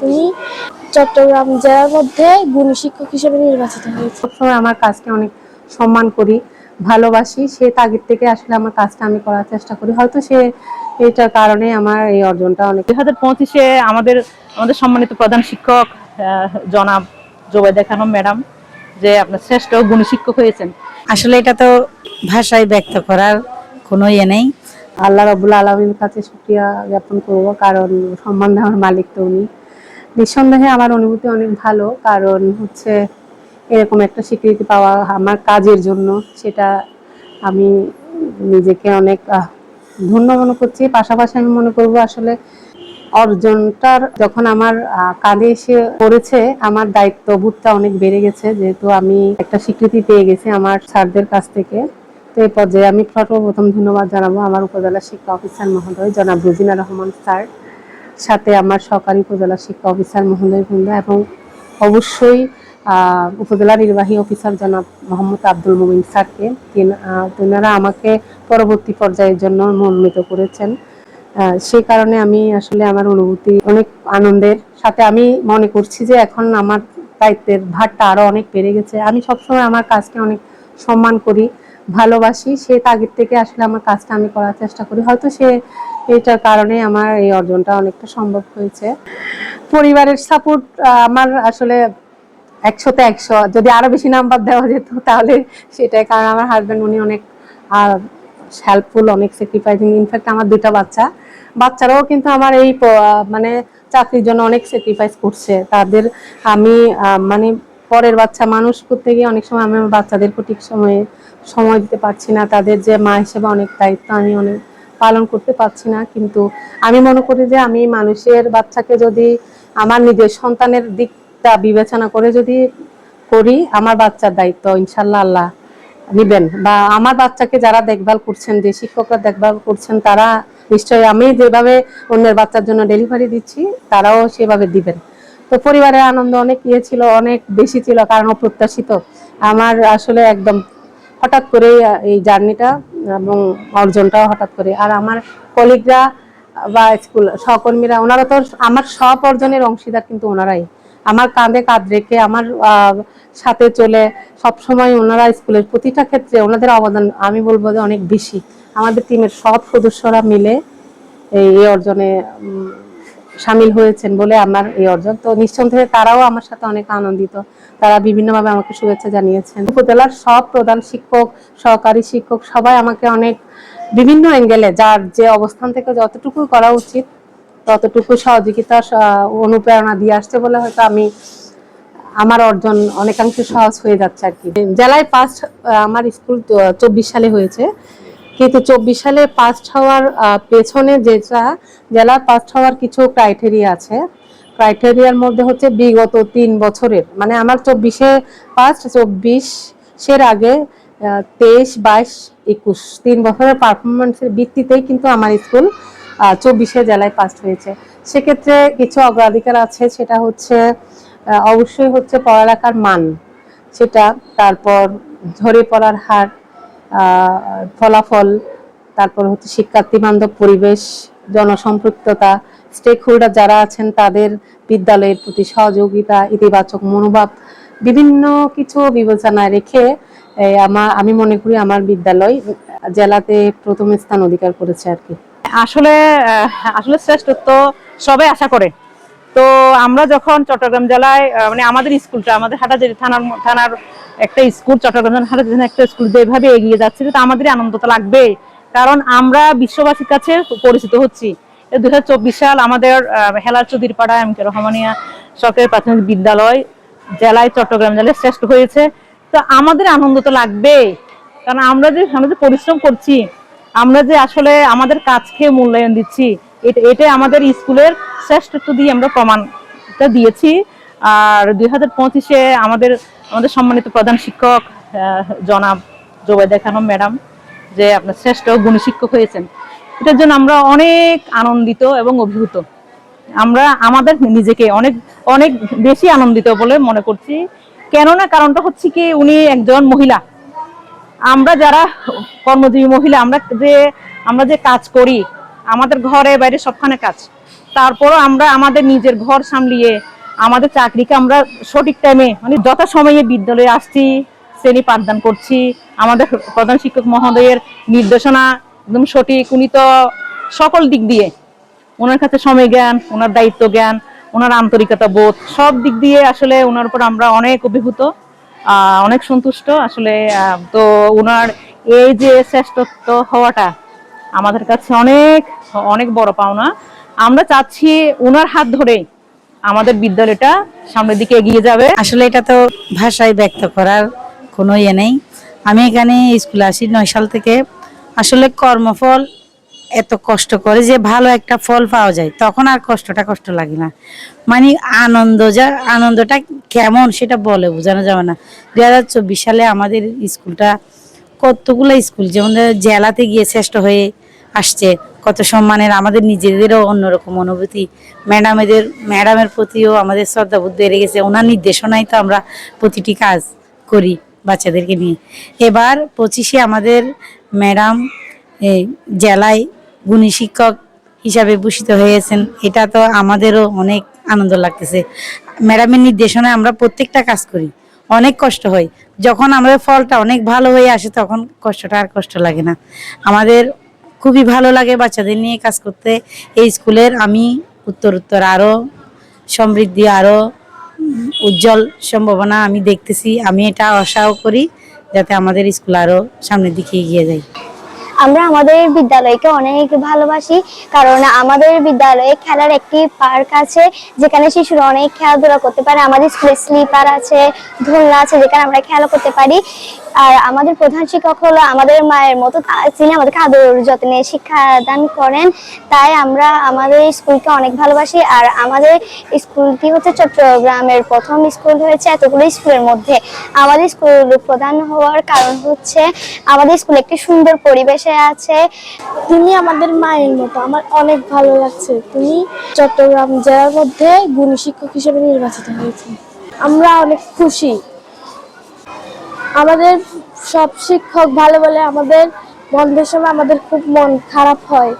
তুমি চট্টগ্রাম জেলার মধ্যে গুণী শিক্ষক হিসেবে নির্বাচিত হয়েছে সবসময় আমার কাজকে অনেক সম্মান করি ভালোবাসি। সে তাগিদ থেকে আসলে আমার কাজটা আমি করার চেষ্টা করি। হয়তো সে এটার কারণে আমার এই অর্জনটা অনেক দুই হাজার পঁচিশে আমাদের আমাদের সম্মানিত প্রধান শিক্ষক জনাব জোবাইদা খানম ম্যাডাম যে আপনার শ্রেষ্ঠ গুণী শিক্ষক হয়েছেন। আসলে এটা তো ভাষায় ব্যক্ত করার কোনো ইয়ে নেই। আল্লাহ রবুল আলমীর কাছে শুক্রিয়া জ্ঞাপন করব কারণ সম্মান দেওয়ার মালিক তো উনি। নিঃসন্দেহে আমার অনুভূতি অনেক ভালো, কারণ হচ্ছে এরকম একটা স্বীকৃতি পাওয়া আমার কাজের জন্য, সেটা আমি নিজেকে অনেক ধন্য মনে করছি। পাশাপাশি আমি মনে করব আসলে অর্জনটার যখন আমার কাঁধে এসে পড়েছে, আমার দায়িত্ববোধটা অনেক বেড়ে গেছে, যেহেতু আমি একটা স্বীকৃতি পেয়ে গেছি আমার স্যারদের কাছ থেকে। তো এই পর্যায়ে আমি সর্বপ্রথম ধন্যবাদ জানাব আমার উপজেলা শিক্ষা অফিসার মহোদয়, জনাব রুজিনা রহমান স্যার। সাথে আমার সরকারি উপজেলা শিক্ষা অফিসার মহোদয় বৃন্দ এবং অবশ্যই উপজেলা নির্বাহী অফিসার জনাব মোহাম্মদ আব্দুল মুমিন স্যারকে। তিনারা আমাকে পরবর্তী পর্যায়ের জন্য মনোনীত করেছেন। সেই কারণে আমি আসলে আমার অনুভূতি অনেক আনন্দের। সাথে আমি মনে করছি যে এখন আমার দায়িত্বের ভারটা আরও অনেক বেড়ে গেছে। আমি সবসময় আমার কাজকে অনেক সম্মান করি, ভালোবাসি। সে তাগিদ থেকে আসলে আমার কাজটা আমি করার চেষ্টা করি। হয়তো সে এটার কারণে আমার এই অর্জনটা অনেকটা সম্ভব হয়েছে। পরিবারের সাপোর্ট আমার আসলে একশোতে একশো। যদি আরও বেশি নাম্বার দেওয়া যেত তাহলে সেটাই, কারণ আমার হাজব্যান্ড উনি অনেক হেল্পফুল অনেক স্যাক্রিফাইসিং ইনফ্যাক্ট আমার দুটা বাচ্চা। বাচ্চারাও কিন্তু আমার এই মানে চাকরির জন্য অনেক স্যাক্রিফাইস করছে। তাদের আমি মানে পরের বাচ্চা মানুষ করতে গিয়ে অনেক সময় আমি আমার বাচ্চাদেরকে ঠিক সময়ে সময় দিতে পারছি না। তাদের যে মা হিসেবে অনেক দায়িত্ব, আমি অনেক পালন করতে পারছি না, কিন্তু আমি মনে করি যে আমি মানুষের বাচ্চাকে যদি আমার নিজের সন্তানের দিকটা বিবেচনা করে যদি করি, আমার বাচ্চার দায়িত্ব ইনশাল্লাহ আল্লাহ নিবেন। বা আমার বাচ্চাকে যারা দেখভাল করছেন, যে শিক্ষকরা দেখভাল করছেন, তারা নিশ্চয়ই আমি যেভাবে অন্যের বাচ্চার জন্য ডেলিভারি দিচ্ছি, তারাও সেভাবে দিবেন। তো পরিবারের আনন্দ অনেক ইয়ে ছিল, অনেক বেশি ছিল, কারণ অপ্রত্যাশিত আমার আসলে একদম হঠাৎ করে এই জার্নিটা এবং অর্জনটাও হঠাৎ করে। আর আমার কলিগরা বা স্কুল সহকর্মীরা, ওনারা তো আমার সব অর্জনের অংশীদার কিন্তু ওনারাই। আমার কাঁধে কাঁধ রেখে আমার সাথে চলে সব সময় ওনারা স্কুলের প্রতিটা ক্ষেত্রে ওনাদের অবদান আমি বলব যে অনেক বেশি। আমাদের টিমের সব সদস্যরা মিলে এই অর্জনে সামিল হয়েছেন বলে আমার এই অর্জন। তো নিঃসন্দেহে তারাও আমার সাথে অনেক আনন্দিত। তারা বিভিন্নভাবে আমাকে শুভেচ্ছা জানিয়েছেন। উপজেলার সব প্রধান শিক্ষক, সহকারী শিক্ষক সবাই আমাকে অনেক বিভিন্ন অ্যাঙ্গেলে যার যে অবস্থান থেকে যতটুকু করা উচিত, ততটুকু সহযোগিতা অনুপ্রেরণা দিয়ে আসছে বলে হয়তো আমি, আমার অর্জন অনেকাংশে সহজ হয়ে যাচ্ছে আর কি। জেলায় ফার্স্ট আমার স্কুল, চব্বিশ সালে হয়েছে। কিন্তু চব্বিশ সালে পাস্ট হওয়ার পেছনে যেটা জেলার পাস্ট হওয়ার কিছু ক্রাইটেরিয়া আছে। ক্রাইটেরিয়ার মধ্যে হচ্ছে বিগত তিন বছরের। মানে আমার চব্বিশে পাস্ট চব্বিশের আগে তেইশ, বাইশ, একুশ। তিন বছরের পারফরমেন্সের ভিত্তিতেই কিন্তু আমার স্কুল চব্বিশে জেলায় পাস্ট হয়েছে। সেক্ষেত্রে কিছু অগ্রাধিকার আছে, সেটা হচ্ছে অবশ্যই হচ্ছে পড়ালেখার মান। সেটা, তারপর ঝরে পড়ার হার ফলাফল, তারপর হচ্ছে শিক্ষার্থী বান্ধব পরিবেশ, জনসম্পৃক্ততা স্টেক হোল্ডার যারা আছেন তাদের বিদ্যালয়ের প্রতি সহযোগিতা, ইতিবাচক মনোভাব, বিভিন্ন কিছু বিবেচনায় রেখে আমার আমি মনে করি আমার বিদ্যালয় জেলাতে প্রথম স্থান অধিকার করেছে আর কি। আসলে আসলে শ্রেষ্ঠত্ব সবাই আশা করে। তো আমরা যখন চট্টগ্রাম জেলায় মানে আমাদের স্কুলটা, আমাদের হাটাজারি থানার থানার একটা স্কুল, চট্টগ্রাম হাটাজারি একটা স্কুল যেভাবে এগিয়ে যাচ্ছে তো আমাদের আনন্দ তো লাগবে কারণ আমরা বিশ্ববাসীর কাছে পরিচিত হচ্ছি। দুই হাজার চব্বিশ সাল আমাদের হেলার চৌধুরী পাড়া এম কে রহমানিয়া সরকারি প্রাথমিক বিদ্যালয় জেলায় চট্টগ্রাম জেলায় শ্রেষ্ঠ হয়েছে। তো আমাদের আনন্দ তো লাগবে কারণ আমরা যে আমরা যে পরিশ্রম করছি, আমরা যে আসলে আমাদের কাজকে মূল্যায়ন দিচ্ছি এটা এটাই আমাদের স্কুলের শ্রেষ্ঠত্ব দিয়ে আমরা প্রমাণটা দিয়েছি। আর দুই হাজার পঁচিশে আমাদের আমাদের সম্মানিত প্রধান শিক্ষক জনাব জোবাইদা খানম ম্যাডাম, যে আপনার শ্রেষ্ঠ গুণী শিক্ষক হয়েছেন, এটার জন্য আমরা অনেক আনন্দিত এবং অভিভূত। আমরা আমাদের নিজেকে অনেক অনেক বেশি আনন্দিত বলে মনে করছি। কেননা কারণটা হচ্ছে কি, উনি একজন মহিলা। আমরা যারা কর্মজীবী মহিলা, আমরা যে আমরা যে কাজ করি আমাদের ঘরে, বাইরে সবখানে কাজ। তারপরও আমরা আমাদের নিজের ঘর সামলিয়ে, আমাদের চাকরিকে আমরা সঠিক টাইমে মানে যথা সময়ে বিদ্যালয়ে আসছি, শ্রেণি পাঠদান করছি, আমাদের প্রধান শিক্ষক মহোদয়ের নির্দেশনা একদম সঠিক, উনি তো সকল দিক দিয়ে, ওনার কাছে সময় জ্ঞান, ওনার দায়িত্ব জ্ঞান, ওনার আন্তরিকতা বোধ, সব দিক দিয়ে আসলে ওনার উপর আমরা অনেক অভিভূত অনেক সন্তুষ্ট, আসলে তো ওনার এই যে শ্রেষ্ঠত্ব হওয়াটা আমাদের কাছে অনেক অনেক বড় পাওনা। আমরা চাচ্ছি ওনার হাত ধরে আমাদের বিদ্যালয়টা সামনের দিকে এগিয়ে যাবে। আসলে এটা তো ভাষায় ব্যক্ত করার কোনো ইয়ে নেই। আমি এখানে স্কুলে আসি নয় সাল থেকে। আসলে কর্মফল এত কষ্ট করে যে ভালো একটা ফল পাওয়া যায়, তখন আর কষ্টটা কষ্ট লাগে না। মানে আনন্দ যা, আনন্দটা কেমন সেটা বলে বোঝানো যাবে না। দু হাজার চব্বিশ সালে আমাদের স্কুলটা কতগুলো স্কুল, যেমন জেলাতে গিয়ে শ্রেষ্ঠ হয়ে আসছে, কত সম্মানের, আমাদের নিজেদেরও অন্যরকম অনুভূতি। ম্যাডামেদের ম্যাডামের প্রতিও আমাদের শ্রদ্ধা শ্রদ্ধাবোধ বেড়ে গেছে। ওনার নির্দেশনায় তো আমরা প্রতিটি কাজ করি বাচ্চাদেরকে নিয়ে। এবার পঁচিশে আমাদের ম্যাডাম জেলায় গুণী শিক্ষক হিসাবে ভূষিত হয়েছেন এটা তো আমাদেরও অনেক আনন্দ লাগতেছে। ম্যাডামের নির্দেশনায় আমরা প্রত্যেকটা কাজ করি। অনেক কষ্ট হয়। যখন আমাদের ফলটা অনেক ভালো হয়ে আসে, তখন কষ্টটা আর কষ্ট লাগে না। আমাদের খুবই ভালো লাগে বাচ্চাদের নিয়ে কাজ করতে। এই স্কুলের আমি উত্তর উত্তর আরও সমৃদ্ধি আরও উজ্জ্বল সম্ভাবনা আমি দেখতেছি। আমি এটা আশাও করি যাতে আমাদের স্কুল আরও সামনের দিকে এগিয়ে যায়। আমরা আমাদের বিদ্যালয়কে অনেক ভালোবাসি, কারণ আমাদের বিদ্যালয়ে খেলার একটি পার্ক আছে, যেখানে শিশুরা অনেক খেলাধুলা করতে পারে। আমাদের স্কুলে স্লিপার আছে দোলনা আছে, যেখানে আমরা খেলা করতে পারি। আর আমাদের প্রধান শিক্ষক হলো আমাদের মায়ের মতো তিনি আমাদেরকে আদর যত্নে শিক্ষাদান করেন। তাই আমরা আমাদের স্কুলকে অনেক ভালোবাসি। আর আমাদের স্কুলটি হচ্ছে চট্টগ্রামের প্রথম স্কুল হয়েছে এতগুলো স্কুলের মধ্যে। আমাদের স্কুল প্রধান হওয়ার কারণ হচ্ছে আমাদের স্কুল একটি সুন্দর পরিবেশে আছে। তিনি আমাদের মায়ের মতো। আমার অনেক ভালো লাগছে। তিনি চট্টগ্রাম জেলার মধ্যে গুণী শিক্ষক হিসেবে নির্বাচিত হয়েছে আমরা অনেক খুশি। আমাদের সব শিক্ষক ভালো বলে আমাদের বন্ধের সময় আমাদের খুব মন খারাপ হয়।